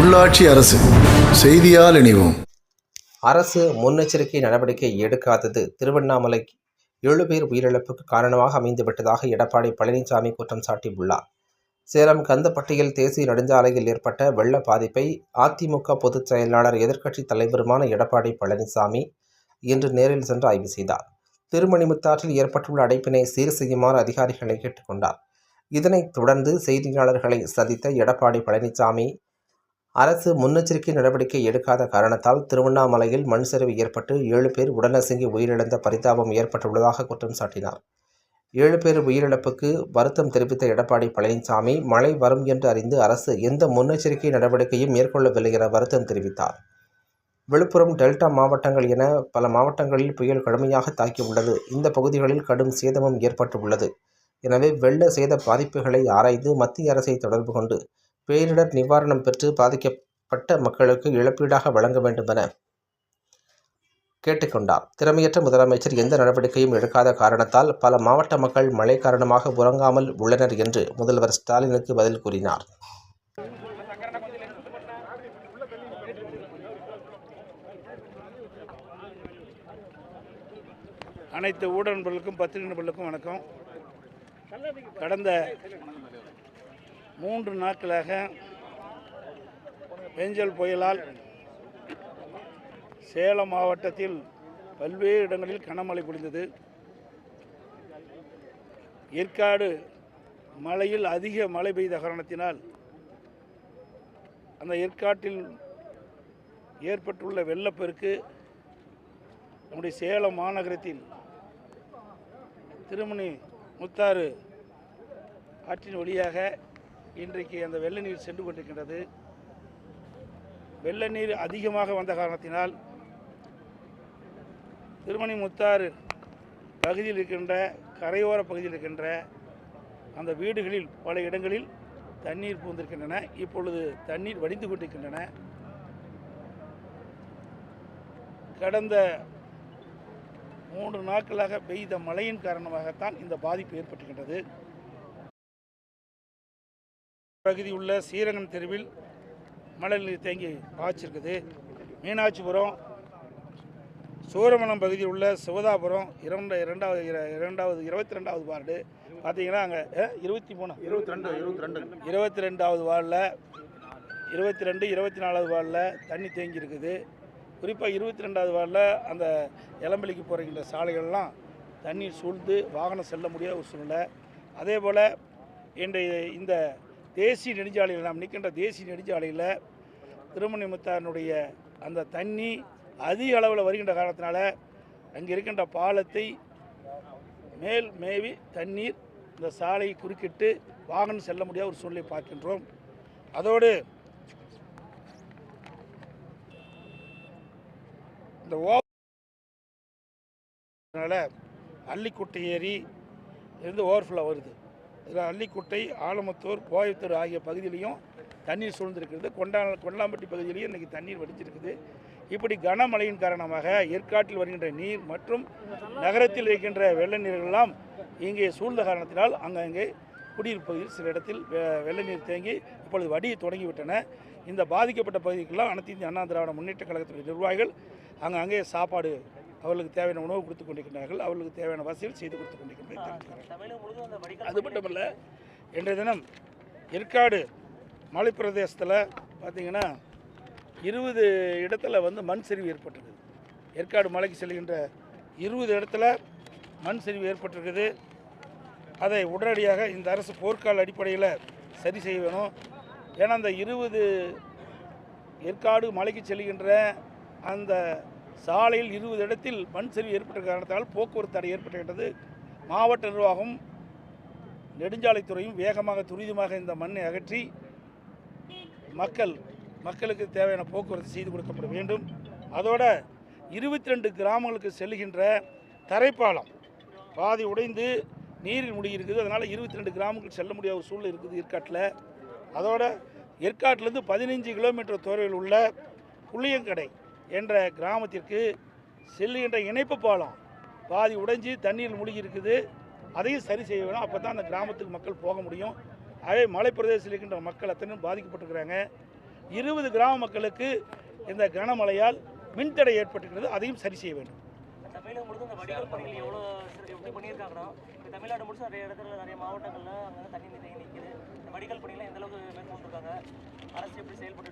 உள்ளாட்சி அரசு செய்தியால் இணைவோம். அரசு முன்னெச்சரிக்கை நடவடிக்கை எடுக்காதது திருவண்ணாமலை ஏழு பேர் உயிரிழப்புக்கு காரணமாக அமைந்துவிட்டதாக எடப்பாடி பழனிசாமி குற்றம் சாட்டியுள்ளார். சேலம் கந்தப்பட்டியில் தேசிய நெடுஞ்சாலையில் ஏற்பட்ட வெள்ள பாதிப்பை அதிமுக பொதுச் செயலாளர் எதிர்க்கட்சித் தலைவருமான எடப்பாடி பழனிசாமி இன்று நேரில் சென்று ஆய்வு செய்தார். திருமணிமுத்தாற்றில் ஏற்பட்டுள்ள அடைப்பினை சீர் செய்யுமாறு அதிகாரிகளை கேட்டுக்கொண்டார் இதனைத் தொடர்ந்து செய்தியாளர்களை சந்தித்த எடப்பாடி பழனிசாமி அரசு முன்னெச்சரிக்கை நடவடிக்கை எடுக்காத காரணத்தால் திருவண்ணாமலையில் மண் சரிவு ஏற்பட்டு ஏழு பேர் உடனசங்கி உயிரிழந்த பரிதாபம் ஏற்பட்டுள்ளதாக குற்றம் சாட்டினார். ஏழு பேர் உயிரிழப்புக்கு வருத்தம் தெரிவித்த எடப்பாடி பழனிசாமி மழை வரும் என்று அறிந்து அரசு எந்த முன்னெச்சரிக்கை நடவடிக்கையும் மேற்கொள்ளவில்லை என வருத்தம் தெரிவித்தார். விழுப்புரம் டெல்டா மாவட்டங்கள் என பல மாவட்டங்களில் புயல் கடுமையாக தாக்கியுள்ளது இந்த பகுதிகளில் கடும் சேதமும் ஏற்பட்டுள்ளது. எனவே வெள்ள சேத பாதிப்புகளை ஆராய்ந்து மத்திய அரசை தொடர்பு கொண்டு பேரிடர் நிவாரணம் பெற்று பாதிக்கப்பட்ட மக்களுக்கு இழப்பீடாக வழங்க வேண்டும் என கேட்டுக்கொண்டார். திறமையற்ற முதலமைச்சர் எந்த நடவடிக்கையும் எடுக்காத காரணத்தால் பல மாவட்ட மக்கள் மழை காரணமாக உறங்காமல் உள்ளனர் என்று முதல்வர் ஸ்டாலினுக்கு பதில் கூறினார். அனைத்து ஊடகங்களுக்கும் பத்திரிகை வணக்கம். கடந்த மூன்று நாட்களாக பெஞ்சல் புயலால் சேலம் மாவட்டத்தில் பல்வேறு இடங்களில் கனமழை பொழிந்தது. ஏற்காடு மழையில் அதிக மழை பெய்த காரணத்தினால் அந்த ஏற்காட்டில் ஏற்பட்டுள்ள வெள்ளப்பெருக்கு நம்முடைய சேலம் மாநகரத்தில் திருமணி முத்தாறு ஆற்றின் வழியாக இன்றைக்கு அந்த வெள்ள நீர் சென்று கொண்டிருக்கின்றது. வெள்ள நீர் அதிகமாக வந்த காரணத்தினால் திருமணி முத்தாறு பகுதியில் இருக்கின்ற கரையோர பகுதியில் இருக்கின்ற அந்த வீடுகளில் பல இடங்களில் தண்ணீர் பூந்திருக்கின்றன இப்பொழுது தண்ணீர் வடிந்து கொண்டிருக்கின்றன. கடந்த மூன்று நாட்களாக பெய்த மழையின் காரணமாகத்தான் இந்த பாதிப்பு ஏற்பட்டுகின்றது பகுதி உள்ள ஸ்ரீரங்கம் தெருவில் மழை நீர் தேங்கி பாய்ச்சிருக்குது. மீனாட்சிபுரம் சூரமணம் பகுதியில் உள்ள சிவதாபுரம் இரண்டு இரண்டாவது இர- இரண்டாவது இருபத்தி ரெண்டாவது வார்டு. பார்த்தீங்கன்னா அங்கே இருபத்தி மூணு? இருபத்தி ரெண்டு இருபத்தி ரெண்டு இருபத்தி ரெண்டாவது வார்டில் இருபத்தி ரெண்டு இருபத்தி நாலாவது வார்டில் தண்ணி தேங்கி இருக்குது குறிப்பாக இருபத்தி ரெண்டாவது வார்டில் அந்த இளம்பலிக்கு போகிற சாலைகள்லாம் தண்ணீர் சூழ்ந்து வாகனம் செல்ல முடியாத ஒரு சூழ்நிலை. அதே போல் இன்றைய இந்த தேசிய நெடுஞ்சாலையில் நாம் நிற்கின்ற தேசிய நெடுஞ்சாலையில் திருமணிமுத்தாரனுடைய அந்த தண்ணி அதிக அளவில் வருகின்ற காரணத்தினால அங்கே இருக்கின்ற பாலத்தை மேல் மேவி தண்ணீர் இந்த சாலையை குறுக்கிட்டு வாகனம் செல்ல முடியாத ஒரு சூழ்நிலை பார்க்கின்றோம். அதோடு இந்த ஓ அதனால் அள்ளிக்குட்டை ஏரி இருந்து ஓவர்ஃப்ளோ வருது. இதில் அள்ளிக்குட்டை ஆலமுத்தூர் கோயத்தூர் ஆகிய பகுதியிலையும் தண்ணீர் சூழ்ந்திருக்கிறது. கொண்டா கொண்டாம்பட்டி பகுதியிலையும் இன்றைக்கி தண்ணீர் வடிச்சிருக்குது இப்படி கனமழையின் காரணமாக ஏற்காட்டில் வருகின்ற நீர் மற்றும் நகரத்தில் இருக்கின்ற வெள்ள நீர்களெல்லாம் இங்கே சூழ்ந்த காரணத்தினால் அங்கங்கே குடியிருப்பு பகுதியில் சில இடத்தில் வெ- வெள்ள நீர் தேங்கி இப்பொழுது வடிய தொடங்கிவிட்டன. இந்த பாதிக்கப்பட்ட பகுதிக்கெல்லாம் அனைத்து இந்திய அண்ணா திராவிட முன்னேற்ற கழகத்துடைய நிர்வாகிகள் அங்கங்கே சாப்பாடு அவர்களுக்கு தேவையான உணவு கொடுத்து கொண்டிருக்கிறார்கள் அவர்களுக்கு தேவையான வசதிகள் செய்து கொடுத்து கொண்டிருக்கிறார்கள் அது மட்டுமல்ல இன்றைய தினம் ஏற்காடு மலைப்பிரதேசத்தில் பார்த்தீங்கன்னா இருபது இடத்துல வந்து மண் சரிவு ஏற்பட்டிருக்குது. ஏற்காடு மலைக்கு செல்கின்ற இருபது இடத்துல மண் சரிவு ஏற்பட்டிருக்குது. அதை உடனடியாக இந்த அரசு போர்க்கால அடிப்படையில் சரி செய்ய வேணும். ஏன்னா அந்த இருபது ஏற்காடு மலைக்கு செல்கின்ற அந்த சாலையில் இருபது இடத்தில் மண் சரிவு ஏற்பட்ட காரணத்தால் போக்குவரத்து தடை ஏற்பட்டுகின்றது மாவட்ட நிர்வாகம் நெடுஞ்சாலைத்துறையும் வேகமாக துரிதமாக இந்த மண்ணை அகற்றி மக்கள் மக்களுக்கு தேவையான போக்குவரத்து செய்து கொடுக்கப்பட வேண்டும். அதோட இருபத்தி ரெண்டு கிராமங்களுக்கு செல்கின்ற தரைப்பாலம் பாதி உடைந்து நீரில் முடி இருக்குது அதனால் இருபத்தி ரெண்டு கிராமங்கள் செல்ல முடியாத ஒரு சூழ்நிலை இருக்குது ஏற்காட்டில் அதோட ஏற்காட்டிலேருந்து பதினஞ்சு கிலோமீட்டர் தொலைவில் உள்ள புளியங்கடை என்ற கிராமத்திற்கு செல்லுகின்ற இணைப்பு பாலம் பாதி உடைஞ்சு தண்ணீர் மூழ்கி இருக்குது அதையும் சரி செய்ய வேணும். அப்போ தான் அந்த கிராமத்துக்கு மக்கள் போக முடியும். அதே மலைப்பிரதேசத்தில் இருக்கின்ற மக்கள் அத்தனை பாதிக்கப்பட்டிருக்கிறாங்க. இருபது கிராம மக்களுக்கு இந்த கனமழையால் மின்தடை ஏற்பட்டுக்கிறது அதையும் சரி செய்ய வேண்டும். தமிழகம் இந்த வடிகால் பணிகள் எவ்வளோ எப்படி பண்ணியிருக்காங்கன்னா இப்போ தமிழ்நாடு முழுசும் நிறைய இடத்துல நிறைய மாவட்டங்களில் அங்கே தண்ணி தேங்கி நிற்குது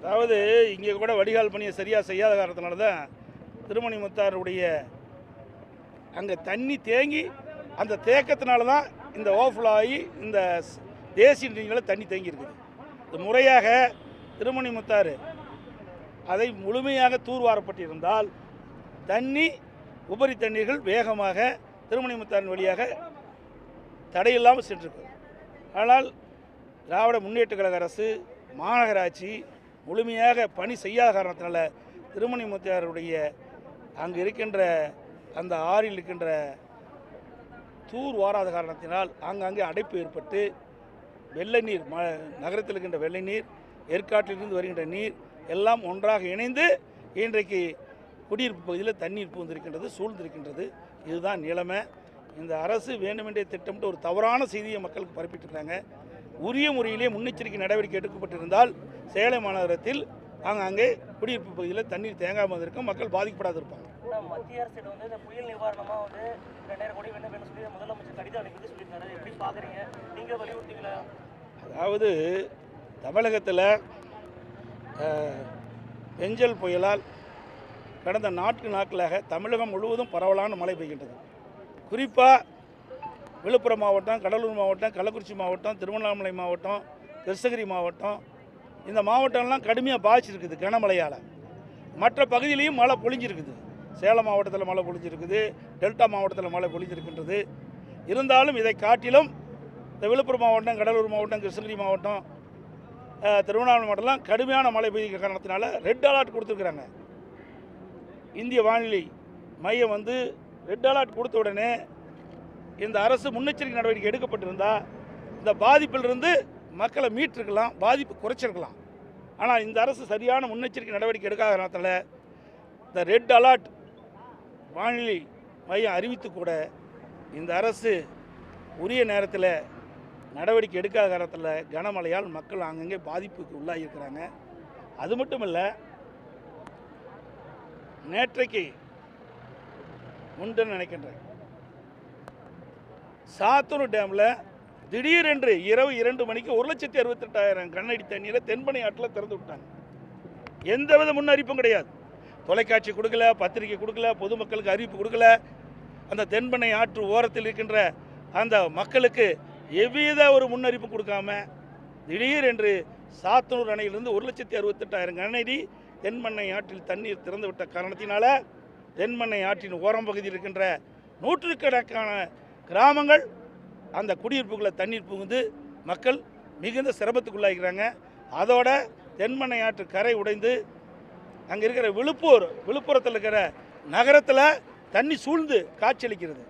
அதாவது இங்கே கூட வடிகால் பணியை சரியாக செய்யாத காரணத்தினால தான் திருமணி முத்தாருடைய அங்கே தண்ணி தேங்கி அந்த தேக்கத்தினால தான் இந்த ஓஃபுல் ஆகி இந்த தேசிய நீரில் தண்ணி தேங்கி இருக்குது. இது முறையாக திருமணி முத்தாறு அதை முழுமையாக தூர்வாரப்பட்டிருந்தால் தண்ணி உபரி தண்ணீர்கள் வேகமாக திருமணி முத்தாரின் வழியாக தடையில்லாமல் சென்றிருக்கும். ஆனால் திராவிட முன்னேற்ற கழக அரசு மாநகராட்சி முழுமையாக பணி செய்யாத காரணத்தினால திருமணி முத்தியாருடைய அங்கு இருக்கின்ற அந்த ஆறில் இருக்கின்ற தூர் வாராத காரணத்தினால் ஆங்காங்கே அடைப்பு ஏற்பட்டு வெள்ளை நீர் ம நகரத்தில் இருக்கின்ற வெள்ளை நீர் ஏற்காட்டிலிருந்து வருகின்ற நீர் எல்லாம் ஒன்றாக இணைந்து இன்றைக்கு குடியிருப்பு பகுதியில் தண்ணீர் பூந்திருக்கின்றது சூழ்ந்திருக்கின்றது. இதுதான் நிலைமை. இந்த அரசு வேண்டுமென்றே திட்டமிட்டு ஒரு தவறான செய்தியை மக்களுக்கு பரப்பிட்டிருக்காங்க உரிய முறையிலே முன்னெச்சரிக்கை நடவடிக்கை எடுக்கப்பட்டிருந்தால் சேலம் மாநகரத்தில் ஆங்காங்கே குடியிருப்பு பகுதியில் தண்ணீர் தேங்காமல் இருக்கும் மக்கள் பாதிக்கப்படாது இருப்பாங்க மத்திய அரசிடம் வந்து இந்த புயல் நிவாரணமாக வந்து ரெண்டாயிரம் கோடி வேணும் வேணும்னு சொல்லி முதலமைச்சர் கடிதம் அனுப்பி சொல்லியிருக்காரு. எப்படி பார்க்குறீங்க நீங்கள் வலியுறுத்தீங்களா? அதாவது தமிழகத்தில் பெஞ்சல் புயலால் கடந்த நான்கு நாட்களாக தமிழகம் முழுவதும் பரவலான மழை பெய்கின்றது. குறிப்பாக விழுப்புரம் மாவட்டம் கடலூர் மாவட்டம் கள்ளக்குறிச்சி மாவட்டம் திருவண்ணாமலை மாவட்டம் கிருஷ்ணகிரி மாவட்டம். இந்த மாவட்டம்லாம் கடுமையாக பாதிச்சிருக்குது கனமழையால். மற்ற பகுதியிலையும் மழை பொழிஞ்சிருக்குது. சேலம் மாவட்டத்தில் மழை பொழிஞ்சிருக்குது டெல்டா மாவட்டத்தில் மழை பொழிஞ்சிருக்கின்றது. இருந்தாலும் இதை காட்டிலும் இந்த விழுப்புரம் மாவட்டம் கடலூர் மாவட்டம் கிருஷ்ணகிரி மாவட்டம் திருவண்ணாமலை மாவட்டம்லாம் கடுமையான மழை பெய்ய காரணத்தினால ரெட் அலர்ட் கொடுத்துருக்குறாங்க. இந்திய வானிலை மையம் வந்து ரெட் அலர்ட் கொடுத்த உடனே இந்த அரசு முன்னெச்சரிக்கை நடவடிக்கை எடுக்கப்பட்டிருந்தா இந்த பாதிப்பிலிருந்து மக்களை மீட்டிருக்கலாம் பாதிப்பு குறைச்சிருக்கலாம். ஆனால் இந்த அரசு சரியான முன்னெச்சரிக்கை நடவடிக்கை எடுக்காத காரணத்தில் இந்த ரெட் அலர்ட் வானிலை மையம் அறிவித்து கூட இந்த அரசு உரிய நேரத்தில் நடவடிக்கை எடுக்காத காரணத்தில் கனமழையால் மக்கள் அங்கங்கே பாதிப்புக்கு உள்ளாகியிருக்கிறாங்க அது மட்டும் இல்லை நேற்றைக்கு உண்டு நினைக்கின்றேன். சாத்தூர் டேமில் திடீரென்று இரவு இரண்டு மணிக்கு ஒரு லட்சத்தி அறுபத்தெட்டாயிரம் கண்ணடி தண்ணீரை தென்பனை ஆற்றில் திறந்து விட்டாங்க. எந்தவித முன்னறிப்பும் கிடையாது. தொலைக்காட்சி கொடுக்கல பத்திரிக்கை கொடுக்கல பொதுமக்களுக்கு அறிவிப்பு கொடுக்கல. அந்த தென்பண்ணை ஆற்று ஓரத்தில் இருக்கின்ற அந்த மக்களுக்கு எவ்வித ஒரு முன்னறிப்பு கொடுக்காம திடீரென்று சாத்தனூர் அணையிலிருந்து ஒரு லட்சத்தி அறுபத்தெட்டாயிரம் கண்ணடி தென்மண்ணை ஆற்றில் தண்ணீர் திறந்துவிட்ட காரணத்தினால தென்மண்ணை ஆற்றின் ஓரம் பகுதியில் இருக்கின்ற நூற்றுக்கணக்கான கிராமங்கள் அந்த குடியிருப்புகளை தண்ணீர் புகுந்து மக்கள் மிகுந்த சிரமத்துக்குள்ளாகிறாங்க. அதோட தென்மண்ணை ஆற்று கரை உடைந்து அங்கே இருக்கிற விழுப்பூர் விழுப்புரத்தில் இருக்கிற நகரத்தில் தண்ணி சூழ்ந்து காட்சியளிக்கிறது.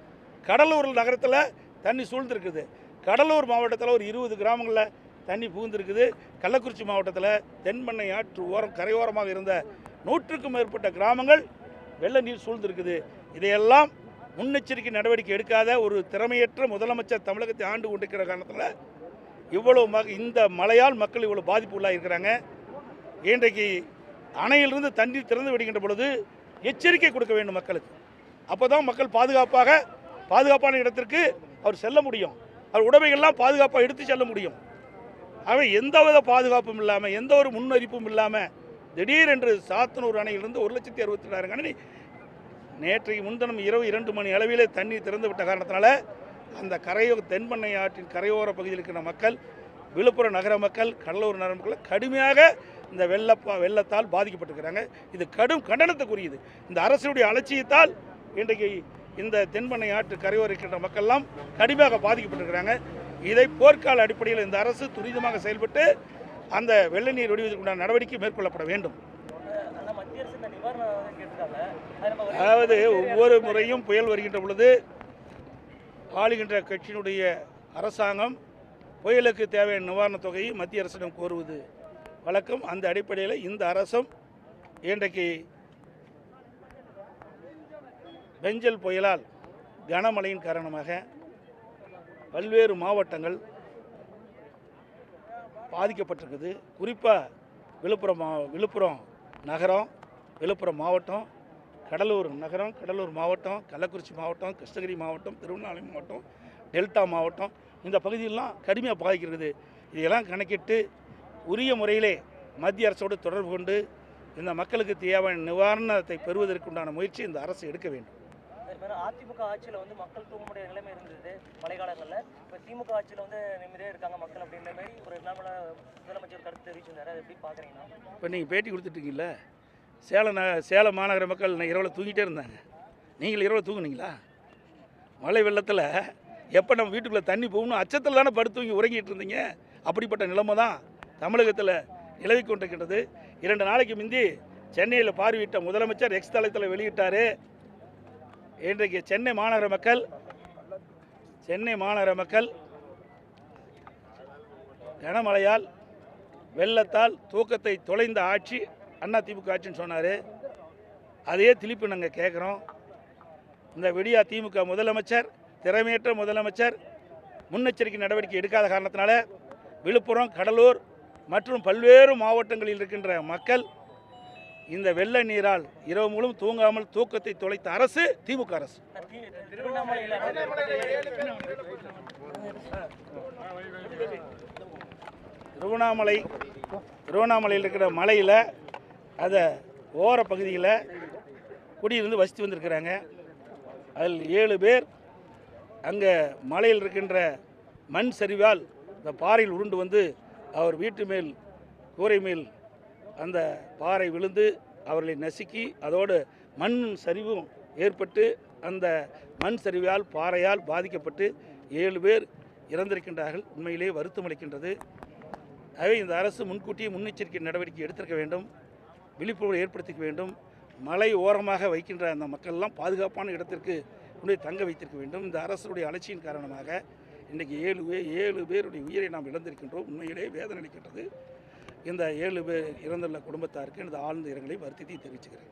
கடலூர் நகரத்தில் தண்ணி சூழ்ந்துருக்குது. கடலூர் மாவட்டத்தில் ஒரு இருபது கிராமங்களில் தண்ணி புகுந்திருக்குது. கள்ளக்குறிச்சி மாவட்டத்தில் தென்பண்ணை ஆற்று ஓரம் கரையோரமாக இருந்த நூற்றுக்கும் மேற்பட்ட கிராமங்கள் வெள்ள நீர் சூழ்ந்திருக்குது. இதையெல்லாம் முன்னெச்சரிக்கை நடவடிக்கை எடுக்காத ஒரு திறமையற்ற முதலமைச்சர் தமிழகத்தை ஆண்டு கொண்டிருக்கிற காரணத்தில் இவ்வளோ ம இந்த மழையால் மக்கள் இவ்வளோ பாதிப்பு உள்ளாக இருக்கிறாங்க. இன்றைக்கு அணையிலிருந்து தண்ணீர் திறந்து விடுகின்ற பொழுது எச்சரிக்கை கொடுக்க வேண்டும் மக்களுக்கு. அப்போ தான் மக்கள் பாதுகாப்பாக பாதுகாப்பான இடத்திற்கு அவர் செல்ல முடியும். அவர் உடமைகள்லாம் பாதுகாப்பாக எடுத்து செல்ல முடியும். ஆகவே எந்தவித பாதுகாப்பும் இல்லாமல் எந்த ஒரு முன்னறிப்பும் இல்லாமல் திடீரென்று சாத்தனூர் அணையிலிருந்து ஒரு லட்சத்தி அறுபத்தி ரெண்டாயிரம் கணனி நேற்றைக்கு முன்தினம் இரவு இரண்டு மணி அளவிலே தண்ணீர் திறந்து விட்ட காரணத்தினால அந்த கரையோ தென்பண்ணை ஆற்றின் கரையோர பகுதியில் இருக்கிற மக்கள் விழுப்புரம் நகர மக்கள் கடலூர் நகர மக்கள் கடுமையாக இந்த வெள்ளப்பா வெள்ளத்தால் பாதிக்கப்பட்டிருக்கிறாங்க. இது கடும் கண்டனத்துக்குரியது. இந்த அரசுடைய அலட்சியத்தால் இன்றைக்கு இந்த தென்பண்ணை ஆற்று கரையோர இருக்கின்ற மக்கள்லாம் கடுமையாக பாதிக்கப்பட்டிருக்கிறாங்க. இதை போர்க்கால அடிப்படையில் இந்த அரசு துரிதமாக செயல்பட்டு அந்த வெள்ள நீர் வடிவதற்குண்டான நடவடிக்கை மேற்கொள்ளப்பட வேண்டும். அதாவது ஒவ்வொரு முறையும் புயல் வருகின்ற பொழுது ஆளுகின்ற கட்சியினுடைய அரசாங்கம் புயலுக்கு தேவையான நிவாரணத் தொகையை மத்திய அரசிடம் கோருவது வழக்கம். அந்த அடிப்படையில் இந்த அரசும் இன்றைக்கு பெஞ்சல் புயலால் கனமழையின் காரணமாக பல்வேறு மாவட்டங்கள் பாதிக்கப்பட்டிருக்குது. குறிப்பாக விழுப்புரம் விழுப்புரம் நகரம் விழுப்புரம் மாவட்டம் கடலூர் நகரம் கடலூர் மாவட்டம் கள்ளக்குறிச்சி மாவட்டம் கிருஷ்ணகிரி மாவட்டம் திருவண்ணாமலை மாவட்டம் டெல்டா மாவட்டம் இந்த பகுதியெல்லாம் கடுமையாக பாதிக்கிறது. இதையெல்லாம் கணக்கிட்டு உரிய முறையிலே மத்திய அரசோடு தொடர்பு கொண்டு இந்த மக்களுக்கு தேவையான நிவாரணத்தை பெறுவதற்குண்டான முயற்சி இந்த அரசு எடுக்க வேண்டும். அதிமுக ஆட்சியில் வந்து மக்கள் தூங்க முடியாத நிலைமை இருந்தது மழைக்காலங்களில். இப்போ திமுக ஆட்சியில் வந்து நிம்மதியாக இருக்காங்க மக்கள் அப்படின்ற மாதிரி ஒரு நார்மல முதலமைச்சர் கருத்து தெரிவிச்சிருந்தாரு. அதை எப்படி பார்க்குறீங்கன்னா இப்போ நீங்கள் பேட்டி கொடுத்துட்ருக்கீங்கள சேலம் ந சேலம் மாநகர மக்கள் நான் இரவில் தூங்கிட்டே இருந்தாங்க. நீங்கள் இரவில் தூங்குனீங்களா? மழை வெள்ளத்தில் எப்போ நம்ம வீட்டுக்குள்ளே தண்ணி போகணும் அச்சத்தில் தானே படுத்து தூங்கி உறங்கிட்டு இருந்தீங்க? அப்படிப்பட்ட நிலைமை தான் தமிழகத்தில் நிலவி கொண்டிருக்கின்றது. இரண்டு நாளைக்கு முந்தி சென்னையில் பார்வையிட்ட முதலமைச்சர் எக்ஸ் தளத்தில் வெளியிட்டார். இன்றைக்கு சென்னை மாநகர மக்கள் சென்னை மாநகர மக்கள் கனமழையால் வெள்ளத்தால் தூக்கத்தை தொலைந்த ஆட்சி அண்ணா திமுக ஆட்சின்னு சொன்னார். அதையே திருப்பி நாங்கள் கேட்குறோம் இந்த விடியா திமுக முதலமைச்சர் திறமையற்ற முதலமைச்சர் முன்னெச்சரிக்கை நடவடிக்கை எடுக்காத காரணத்தினால விழுப்புரம் கடலூர் மற்றும் பல்வேறு மாவட்டங்களில் இருக்கின்ற மக்கள் இந்த வெள்ள நீரால் இரவு முழுவதும் தூங்காமல் தூக்கத்தை தொலைத்த அரசு திமுக அரசு. திருவண்ணாமலையில் திருவண்ணாமலை திருவண்ணாமலையில் இருக்கிற மலையில் அதை ஓர பகுதியில் குடியிருந்து வசித்து வந்திருக்கிறாங்க. அதில் ஏழு பேர் அங்கே மலையில் இருக்கின்ற மண் சரிவால் இந்த பாறையில் உருண்டு வந்து அவர் வீட்டு மேல் கூரை மேல் அந்த பாறை விழுந்து அவர்களை நசுக்கி அதோடு மண் சரிவும் ஏற்பட்டு அந்த மண் சரிவால் பாறையால் பாதிக்கப்பட்டு ஏழு பேர் இறந்திருக்கின்றார்கள். உண்மையிலே வருத்தம் அளிக்கின்றது. ஆகவே இந்த அரசு முன்கூட்டியே முன்னெச்சரிக்கை நடவடிக்கை எடுத்திருக்க வேண்டும். விழிப்புணர்வு ஏற்படுத்திக்க வேண்டும். மலை ஓரமாக வைக்கின்ற அந்த மக்கள்லாம் பாதுகாப்பான இடத்திற்கு கொண்டு தங்க வைத்திருக்க வேண்டும். இந்த அரசுடைய அலட்சியின் காரணமாக இன்றைக்கு ஏழு பேர் ஏழு பேருடைய உயிரை நாம் இழந்திருக்கின்றோம். உண்மையிலே வேதனை அளிக்கின்றது. இந்த ஏழு பேர் இறந்துள்ள குடும்பத்தாருக்கு எனது ஆழ்ந்த இரங்கலை வருத்தத்தை தெரிவிச்சுக்கிறேன்.